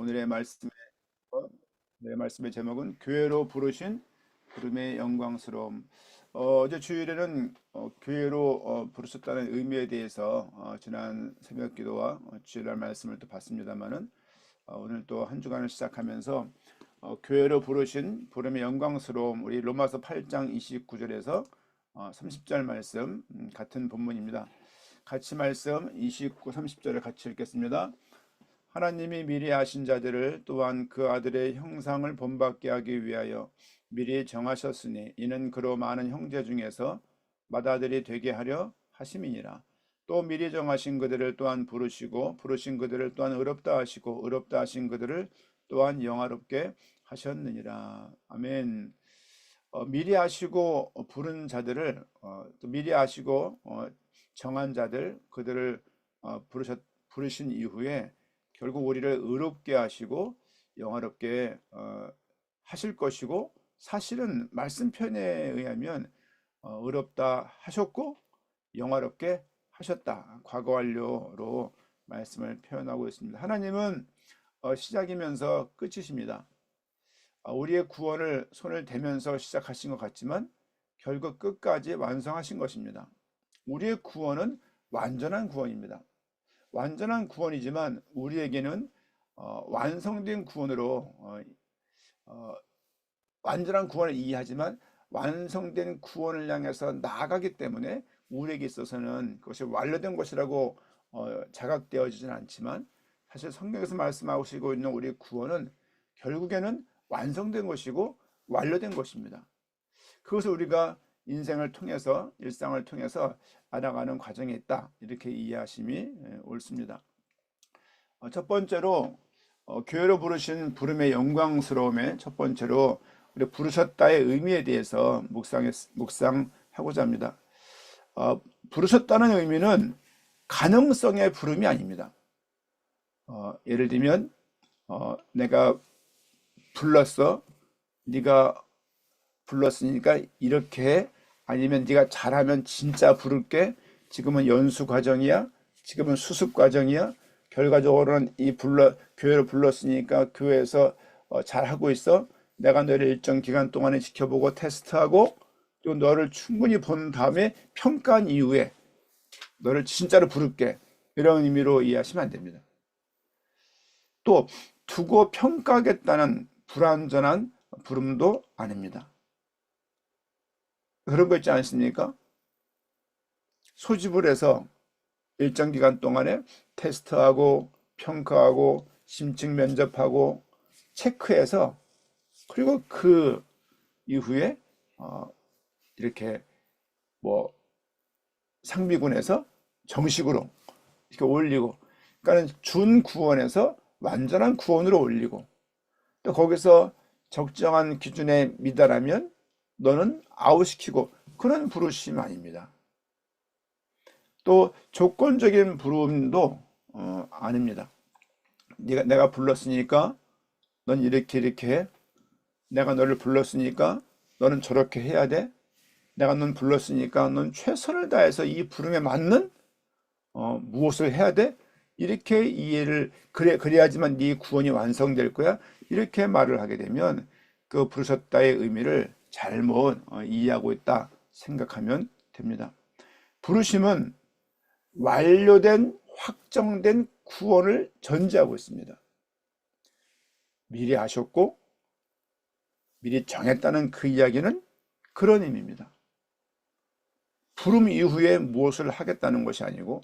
오늘의 말씀의 네, 말씀의 제목은 교회로 부르신 부름의 영광스러움. 어, 제 주일에는 어, 교회로 어, 부르셨다는 의미에 대해서 어, 지난 새벽기도와 어, 주일날 말씀을 또 봤습니다만은 어, 오늘 또 한 주간을 시작하면서 어, 교회로 부르신 부름의 영광스러움 우리 로마서 8장 29절에서 어, 30절 말씀 음, 같은 본문입니다. 같이 말씀 29, 30절을 같이 읽겠습니다. 하나님이 미리 아신 자들을 또한 그 아들의 형상을 본받게 하기 위하여 미리 정하셨으니 이는 그로 많은 형제 중에서 맏아들이 되게 하려 하심이니라. 또 미리 정하신 그들을 또한 부르시고 부르신 그들을 또한 의롭다 하시고 의롭다 하신 그들을 또한 영화롭게 하셨느니라. 아멘. 어, 미리 아시고 부른 자들을 어, 또 미리 아시고 어, 정한 자들 그들을 어, 부르셨 부르신 이후에 결국 우리를 의롭게 하시고 영화롭게 어, 하실 것이고 사실은 말씀 편에 의하면 어, 의롭다 하셨고 영화롭게 하셨다 과거 완료로 말씀을 표현하고 있습니다. 하나님은 어, 시작이면서 끝이십니다. 어, 우리의 구원을 손을 대면서 시작하신 것 같지만 결국 끝까지 완성하신 것입니다. 우리의 구원은 완전한 구원입니다. 완전한 구원이지만 우리에게는 어, 완성된 구원으로 어, 어, 완전한 구원을 이해하지만 완성된 구원을 향해서 나아가기 때문에 우리에게 있어서는 그것이 완료된 것이라고 어, 자각되어지진 않지만 사실 성경에서 말씀하시고 있는 우리 구원은 결국에는 완성된 것이고 완료된 것입니다. 그것을 우리가 인생을 통해서 일상을 통해서 알아가는 과정에 있다 이렇게 이해하심이 예, 옳습니다. 어, 첫 번째로 어, 교회로 부르신 부름의 영광스러움의 첫 번째로 우리 부르셨다의 의미에 대해서 묵상해, 묵상하고자 합니다. 어, 부르셨다는 의미는 가능성의 부름이 아닙니다. 어, 예를 들면 어, 내가 불렀어, 네가 불렀으니까 이렇게 아니면 네가 잘하면 진짜 부를게. 지금은 연수 과정이야. 지금은 수습 과정이야. 결과적으로는 이 불러 교회를 불렀으니까 교회에서 어, 잘하고 있어. 내가 너를 일정 기간 동안에 지켜보고 테스트하고 또 너를 충분히 본 다음에 평가한 이후에 너를 진짜로 부를게. 이런 의미로 이해하시면 안 됩니다. 또 두고 평가하겠다는 불완전한 부름도 아닙니다. 그런 거 있지 않습니까? 소집을 해서 일정 기간 동안에 테스트하고 평가하고 심층 면접하고 체크해서 그리고 그 이후에 어 이렇게 뭐 상비군에서 정식으로 이렇게 올리고 그러니까 준 구원에서 완전한 구원으로 올리고 또 거기서 적정한 기준에 미달하면 너는 아웃시키고 그런 부르심 아닙니다. 또 조건적인 부름도 어, 아닙니다. 네가 내가 불렀으니까 넌 이렇게 이렇게 해. 내가 너를 불렀으니까 너는 저렇게 해야 돼. 내가 넌 불렀으니까 넌 최선을 다해서 이 부름에 맞는 어, 무엇을 해야 돼? 이렇게 이해를 그래 그래야지만 네 구원이 완성될 거야. 이렇게 말을 하게 되면 그 부르셨다의 의미를 잘못 어, 이해하고 있다 생각하면 됩니다. 부르심은 완료된 확정된 구원을 전제하고 있습니다. 미리 아셨고 미리 정했다는 그 이야기는 그런 의미입니다. 부름 이후에 무엇을 하겠다는 것이 아니고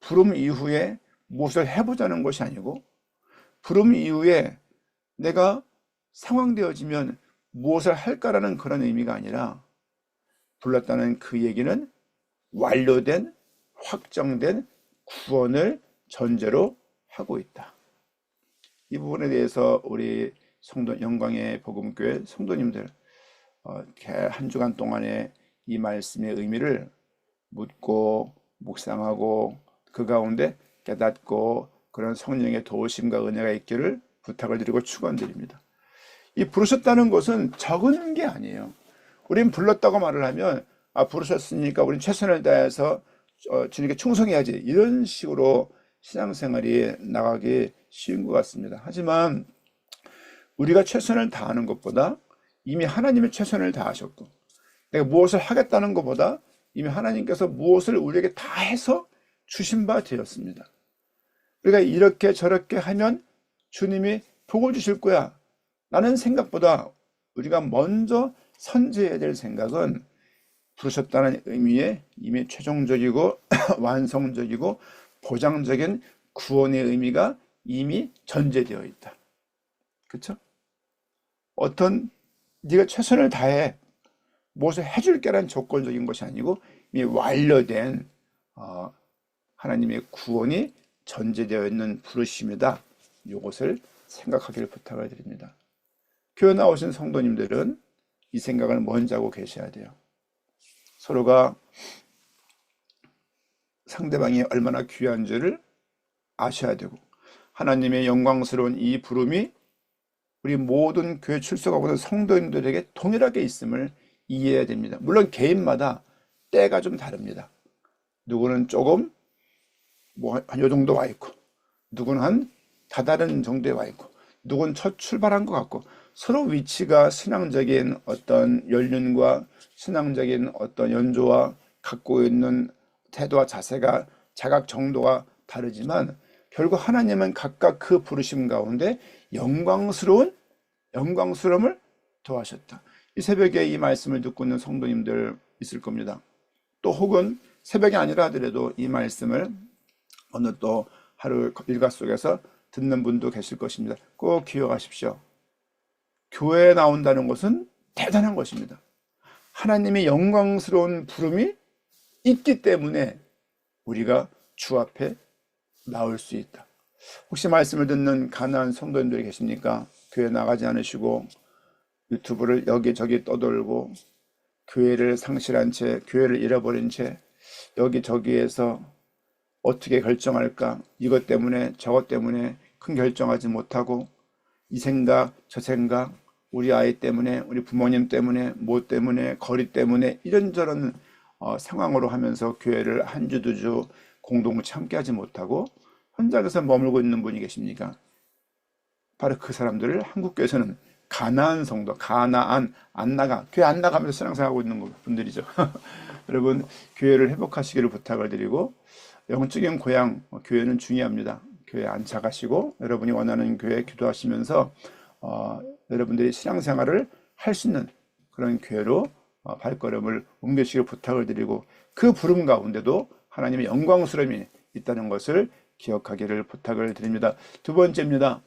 부름 이후에 무엇을 해보자는 것이 아니고 부름 이후에 내가 상황되어지면 무엇을 할까라는 그런 의미가 아니라 불렀다는 그 얘기는 완료된 확정된 구원을 전제로 하고 있다. 이 부분에 대해서 우리 성도 영광의 복음교회 성도님들 어, 한 주간 동안의 이 말씀의 의미를 묻고 묵상하고 그 가운데 깨닫고 그런 성령의 도우심과 은혜가 있기를 부탁을 드리고 축원드립니다. 이 부르셨다는 것은 적은 게 아니에요. 우린 불렀다고 말을 하면 아 부르셨으니까 우린 최선을 다해서 어, 주님께 충성해야지 이런 식으로 신앙생활이 나가기 쉬운 것 같습니다. 하지만 우리가 최선을 다하는 것보다 이미 하나님의 최선을 다하셨고 내가 무엇을 하겠다는 것보다 이미 하나님께서 무엇을 우리에게 다 해서 주신 바 되었습니다. 우리가 이렇게 저렇게 하면 주님이 복을 주실 거야. 라는 생각보다 우리가 먼저 선제해야 될 생각은 부르셨다는 의미에 이미 최종적이고 완성적이고 보장적인 구원의 의미가 이미 전제되어 있다. 그렇죠? 어떤 네가 최선을 다해 무엇을 해줄게라는 조건적인 것이 아니고 이미 완료된 어, 하나님의 구원이 전제되어 있는 부르심이다. 이것을 생각하기를 부탁을 드립니다. 교회 나오신 성도님들은 이 생각을 먼저 하고 계셔야 돼요. 서로가 상대방이 얼마나 귀한 줄을 아셔야 되고 하나님의 영광스러운 이 부름이 우리 모든 교회 출석하고 있는 성도님들에게 동일하게 있음을 이해해야 됩니다. 물론 개인마다 때가 좀 다릅니다. 누구는 조금 뭐한 요 정도 와 있고 누구는 한 다다른 정도에 와 있고 누구는 첫 출발한 것 같고 서로 위치가 신앙적인 어떤 연륜과 신앙적인 어떤 연조와 갖고 있는 태도와 자세가 자각 정도가 다르지만 결국 하나님은 각각 그 부르심 가운데 영광스러운 영광스러움을 더하셨다. 이 새벽에 이 말씀을 듣고 있는 성도님들 있을 겁니다. 또 혹은 새벽이 아니라 하더라도 이 말씀을 어느 또 하루 일과 속에서 듣는 분도 계실 것입니다. 꼭 기억하십시오. 교회에 나온다는 것은 대단한 것입니다. 하나님의 영광스러운 부름이 있기 때문에 우리가 주 앞에 나올 수 있다. 혹시 말씀을 듣는 가난한 성도님들이 계십니까? 교회 나가지 않으시고 유튜브를 여기저기 떠돌고 교회를 상실한 채 교회를 잃어버린 채 여기저기에서 어떻게 결정할까 이것 때문에 저것 때문에 큰 결정하지 못하고 이 생각 저 생각 우리 아이 때문에 우리 부모님 때문에 뭐 때문에 거리 때문에 이런저런 어, 상황으로 하면서 교회를 한 주 두 주 공동체 함께 하지 못하고 현장에서 머물고 있는 분이 계십니까? 바로 그 사람들을 한국교회에서는 가나안 성도, 가나안, 안 나가, 교회 안 나가면서 신앙생활하고 있는 분들이죠. 여러분, 교회를 회복하시기를 부탁을 드리고, 영적인 고향, 어, 교회는 중요합니다. 교회 안착하시고, 여러분이 원하는 교회 기도하시면서, 어, 여러분들이 신앙생활을 할 수 있는 그런 교회로 어, 발걸음을 옮겨주시길 부탁을 드리고, 그 부름 가운데도 하나님의 영광스러움이 있다는 것을 기억하기를 부탁을 드립니다. 두 번째입니다.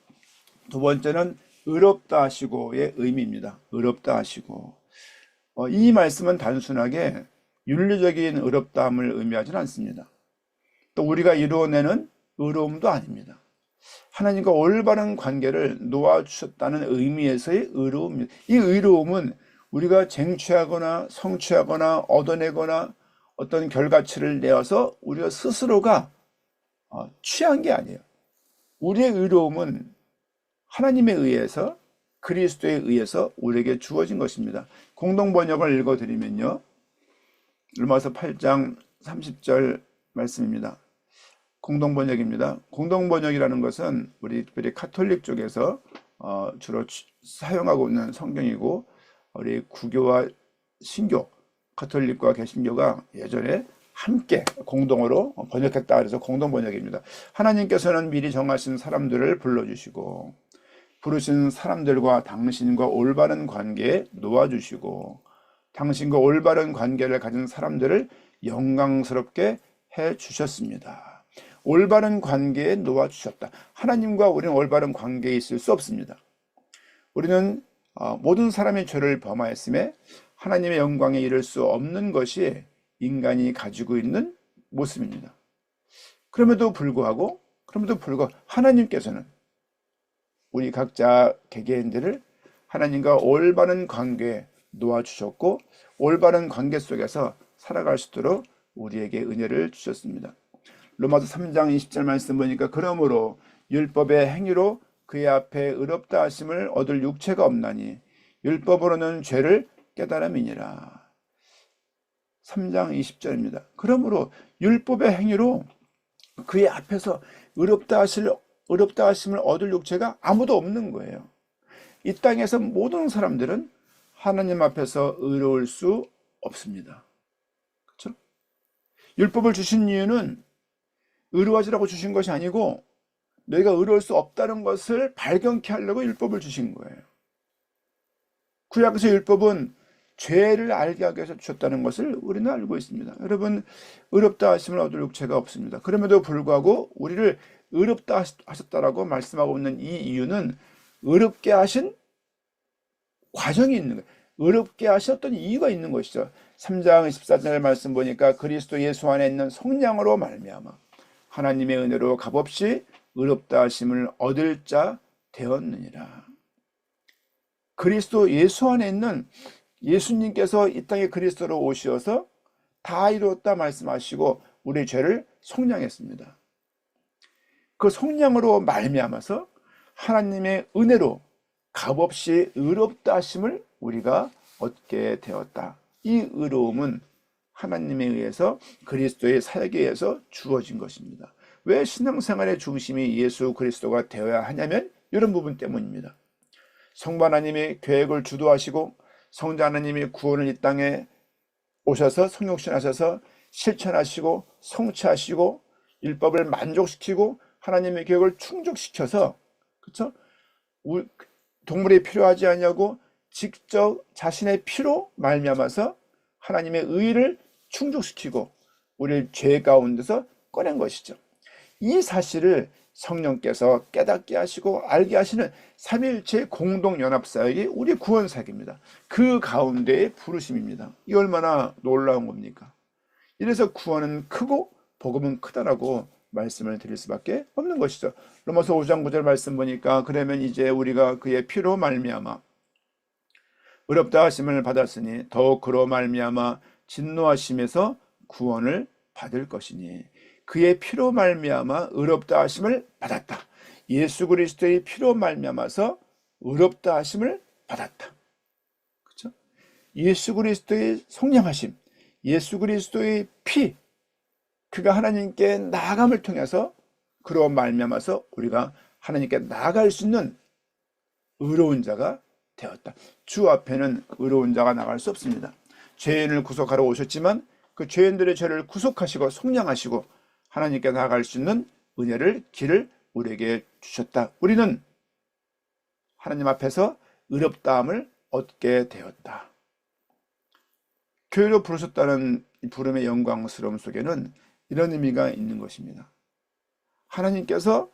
두 번째는 의롭다 하시고의 의미입니다. 의롭다 하시고. 어, 이 말씀은 단순하게 윤리적인 의롭다함을 의미하지는 않습니다. 또 우리가 이루어내는 의로움도 아닙니다. 하나님과 올바른 관계를 놓아주셨다는 의미에서의 의로움입니다. 이 의로움은 우리가 쟁취하거나 성취하거나 얻어내거나 어떤 결과치를 내어서 우리가 스스로가 어, 취한 게 아니에요. 우리의 의로움은 하나님에 의해서 그리스도에 의해서 우리에게 주어진 것입니다. 공동 번역을 읽어 드리면요. 로마서 8장 30절 말씀입니다. 공동 번역입니다. 공동 번역이라는 것은 우리 특별히 카톨릭 쪽에서 어, 주로 사용하고 있는 성경이고 우리 구교와 신교, 카톨릭과 개신교가 예전에 함께 공동으로 번역했다 그래서 공동 번역입니다. 하나님께서는 미리 정하신 사람들을 불러주시고 부르신 사람들과 당신과 올바른 관계에 놓아주시고 당신과 올바른 관계를 가진 사람들을 영광스럽게 해 주셨습니다. 올바른 관계에 놓아주셨다. 하나님과 우리는 올바른 관계에 있을 수 없습니다. 우리는 어, 모든 사람의 죄를 범하였음에 하나님의 영광에 이를 수 없는 것이 인간이 가지고 있는 모습입니다. 그럼에도 불구하고, 그럼에도 불구하고 하나님께서는 우리 각자 개개인들을 하나님과 올바른 관계에 놓아주셨고, 올바른 관계 속에서 살아갈 수 있도록 우리에게 은혜를 주셨습니다. 로마서 3장 20절 말씀 보니까 그러므로 율법의 행위로 그의 앞에 의롭다 하심을 얻을 육체가 없나니 율법으로는 죄를 깨달음이니라. 3장 20절입니다. 그러므로 율법의 행위로 그의 앞에서 의롭다 하실 의롭다 하심을 얻을 육체가 아무도 없는 거예요. 이 땅에서 모든 사람들은 하나님 앞에서 의로울 수 없습니다. 그렇죠? 율법을 주신 이유는 의로워지라고 주신 것이 아니고 너희가 의로울 수 없다는 것을 발견케 하려고 율법을 주신 거예요. 구약에서 율법은 죄를 알게 하기 위해서 주셨다는 것을 우리는 알고 있습니다. 여러분, 의롭다 하심을 얻을 육체가 없습니다. 그럼에도 불구하고 우리를 의롭다 하셨다라고 말씀하고 있는 이 이유는 의롭게 하신 과정이 있는 거예요. 의롭게 하셨던 이유가 있는 것이죠. 3장 14절 말씀 보니까 그리스도 예수 안에 있는 성량으로 말미암아 하나님의 은혜로 값없이 의롭다 하심을 얻을 자 되었느니라. 그리스도 예수 안에 있는 예수님께서 이 땅에 그리스도로 오셔서 다 이루었다 말씀하시고 우리 죄를 속량했습니다. 그 속량으로 말미암아서 하나님의 은혜로 값없이 의롭다 하심을 우리가 얻게 되었다. 이 의로움은 하나님에 의해서 그리스도의 사역에 의해서 주어진 것입니다. 왜 신앙생활의 중심이 예수 그리스도가 되어야 하냐면 이런 부분 때문입니다. 성부 하나님이 계획을 주도하시고 성자 하나님이 구원을 이 땅에 오셔서 성육신하셔서 실천하시고 성취하시고 율법을 만족시키고 하나님의 계획을 충족시켜서 그렇죠? 동물이 필요하지 않냐고 직접 자신의 피로 말미암아서 하나님의 의를 충족시키고 우리를 죄 가운데서 꺼낸 것이죠. 이 사실을 성령께서 깨닫게 하시고 알게 하시는 삼일체 공동연합사역이 우리 구원사역입니다. 그 가운데의 부르심입니다. 이 얼마나 놀라운 겁니까? 이래서 구원은 크고 복음은 크다라고 말씀을 드릴 수밖에 없는 것이죠. 로마서 5장 9절 말씀 보니까 그러면 이제 우리가 그의 피로 말미암아 의롭다 하심을 받았으니 더욱 그로 말미암아 진노하심에서 구원을 받을 것이니 그의 피로 말미암아 의롭다 하심을 받았다. 예수 그리스도의 피로 말미암아서 의롭다 하심을 받았다. 그렇죠? 예수 그리스도의 성령하심, 예수 그리스도의 피, 그가 하나님께 나아감을 통해서 그로 말미암아서 우리가 하나님께 나아갈 수 있는 의로운 자가 되었다. 주 앞에는 의로운 자가 나갈 수 없습니다. 죄인을 구속하러 오셨지만 그 죄인들의 죄를 구속하시고 속량하시고 하나님께 나아갈 수 있는 은혜를 길을 우리에게 주셨다. 우리는 하나님 앞에서 의롭다함을 얻게 되었다. 교회로 부르셨다는 부름의 영광스러움 속에는 이런 의미가 있는 것입니다. 하나님께서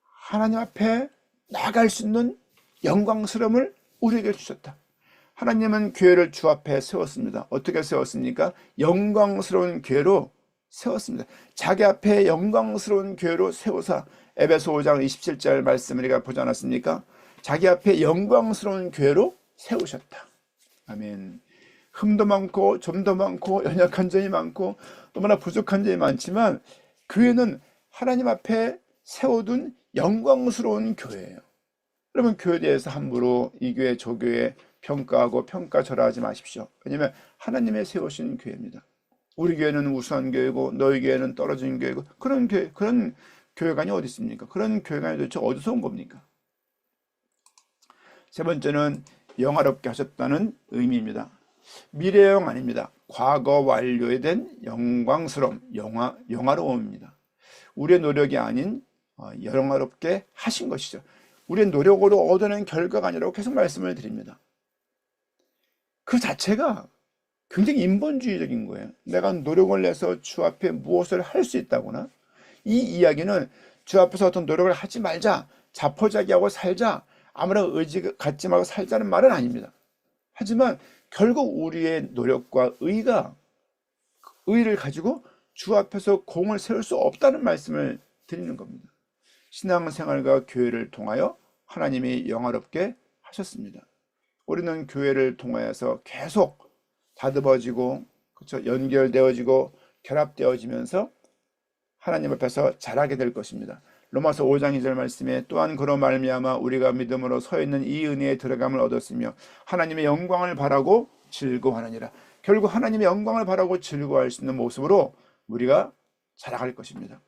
하나님 앞에 나갈 수 있는 영광스러움을 우리에게 주셨다. 하나님은 교회를 주 앞에 세웠습니다. 어떻게 세웠습니까? 영광스러운 교회로 세웠습니다. 자기 앞에 영광스러운 교회로 세우사 에베소 5장 27절 말씀을 우리가 보지 않았습니까? 자기 앞에 영광스러운 교회로 세우셨다. 아멘. 흠도 많고 점도 많고 연약한 점이 많고 너무나 부족한 점이 많지만 교회는 하나님 앞에 세워둔 영광스러운 교회예요. 여러분 교회에 대해서 함부로 이 교회 저 교회 평가하고 평가절하하지 마십시오. 왜냐하면 하나님의 세우신 교회입니다. 우리 교회는 우수한 교회고 너희 교회는 떨어진 교회고 그런 교회 그런 교회관이 어디 있습니까? 그런 교회관이 도대체 어디서 온 겁니까? 세 번째는 영화롭게 하셨다는 의미입니다. 미래형 아닙니다. 과거 완료에 된 영광스러움, 영화, 영화로움입니다. 우리의 노력이 아닌 어, 영화롭게 하신 것이죠. 우리의 노력으로 얻어낸 결과가 아니라고 계속 말씀을 드립니다. 그 자체가 굉장히 인본주의적인 거예요. 내가 노력을 내서 주 앞에 무엇을 할 수 있다거나 이 이야기는 주 앞에서 어떤 노력을 하지 말자, 자포자기하고 살자, 아무런 의지 갖지 말고 살자는 말은 아닙니다. 하지만 결국 우리의 노력과 의가 의를 가지고 주 앞에서 공을 세울 수 없다는 말씀을 드리는 겁니다. 신앙생활과 교회를 통하여 하나님이 영화롭게 하셨습니다. 우리는 교회를 통하여서 계속 다듬어지고 그렇죠? 연결되어지고 결합되어지면서 하나님 앞에서 자라게 될 것입니다. 로마서 5장 2절 말씀에 또한 그로 말미암아 우리가 믿음으로 서 있는 이 은혜에 들어감을 얻었으며 하나님의 영광을 바라고 즐거워하느니라. 결국 하나님의 영광을 바라고 즐거워할 수 있는 모습으로 우리가 자라갈 것입니다.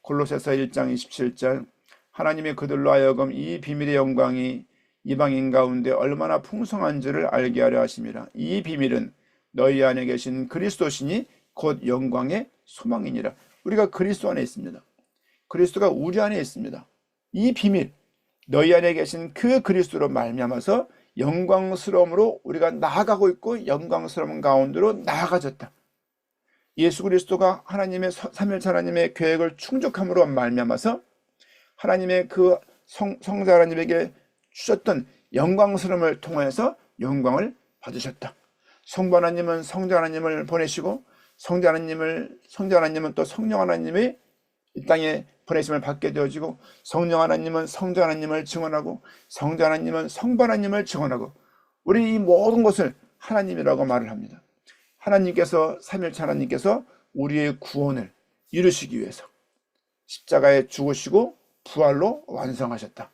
골로새서 1장 27절 하나님의 그들로 하여금 이 비밀의 영광이 이방인 가운데 얼마나 풍성한 줄을 알게 하려 하심이라. 이 비밀은 너희 안에 계신 그리스도시니 곧 영광의 소망이니라. 우리가 그리스도 안에 있습니다. 그리스도가 우리 안에 있습니다. 이 비밀, 너희 안에 계신 그 그리스도로 말미암아서 영광스러움으로 우리가 나아가고 있고 영광스러운 가운데로 나아가졌다. 예수 그리스도가 하나님의 서- 삼일체 하나님의 계획을 충족함으로 말미암아서 하나님의 그 성, 성자 하나님에게 주셨던 영광스러움을 통해서 영광을 받으셨다. 성부 하나님은 성자 하나님을 보내시고 성자 하나님을 성자 하나님은 또 성령 하나님의 이 땅에 보내심을 받게 되어지고 성령 하나님은 성자 하나님을 증언하고 성자 하나님은 성부 하나님을 증언하고 우리 이 모든 것을 하나님이라고 말을 합니다. 하나님께서 삼일체 하나님께서 우리의 구원을 이루시기 위해서 십자가에 죽으시고 부활로 완성하셨다.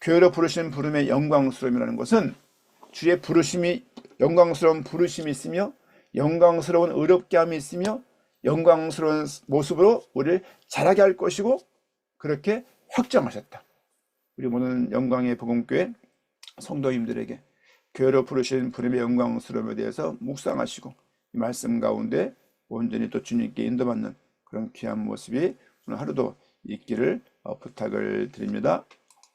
교회로 부르신 부름의 영광스러움이라는 것은 주의 부르심이 영광스러운 부르심이 있으며 영광스러운 의롭게 함이 있으며 영광스러운 모습으로 우리를 자라게 할 것이고 그렇게 확정하셨다. 우리 모든 영광의 복음교회 성도님들에게 교회로 부르신 부름의 영광스러움에 대해서 묵상하시고 이 말씀 가운데 온전히 또 주님께 인도받는 그런 귀한 모습이 오늘 하루도 있기를 어, 부탁을 드립니다.